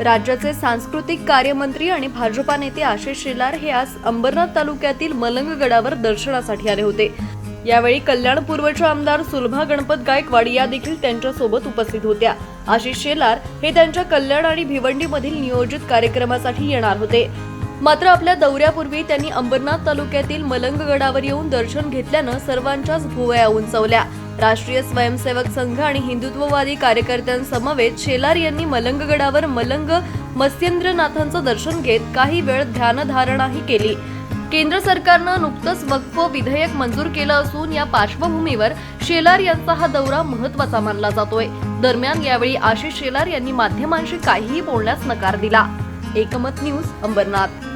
राज्याचे सांस्कृतिक कार्यमंत्री आणि भाजपा नेते आशिष शेलार हे आज अंबरनाथ तालुक्यातील मलंगगडावर दर्शनासाठी आले होते. यावेळी कल्याण पूर्वचे आमदार सुलभा गणपत गायकवाड या देखील त्यांच्यासोबत उपस्थित होत्या. आशिष शेलार हे त्यांच्या कल्याण आणि भिवंडीमधील नियोजित कार्यक्रमासाठी येणार होते. मात्र आपल्या दौऱ्यापूर्वी त्यांनी अंबरनाथ तालुक्यातील मलंगगडावर येऊन दर्शन घेतल्यानं सर्वांच्याच भुवया उंचवल्या. राष्ट्रीय स्वयंसेवक संघ आणि हिंदुत्ववादी कार्यकर्त्यांसमवेत शेलार यांनी मलंगगडावर मलंग मत्स्येंद्रनाथांचं दर्शन घेत काही वेळ ध्यानधारणाही केली. केंद्र सरकारनं नुकतंच वक्फ विधेयक मंजूर केलं असून या पार्श्वभूमीवर शेलार यांचा हा दौरा महत्त्वाचा मानला जातोय. दरम्यान यावेळी आशिष शेलार यांनी माध्यमांशी काहीही बोलण्यास नकार दिला. एकमत न्यूज अंबरनाथ.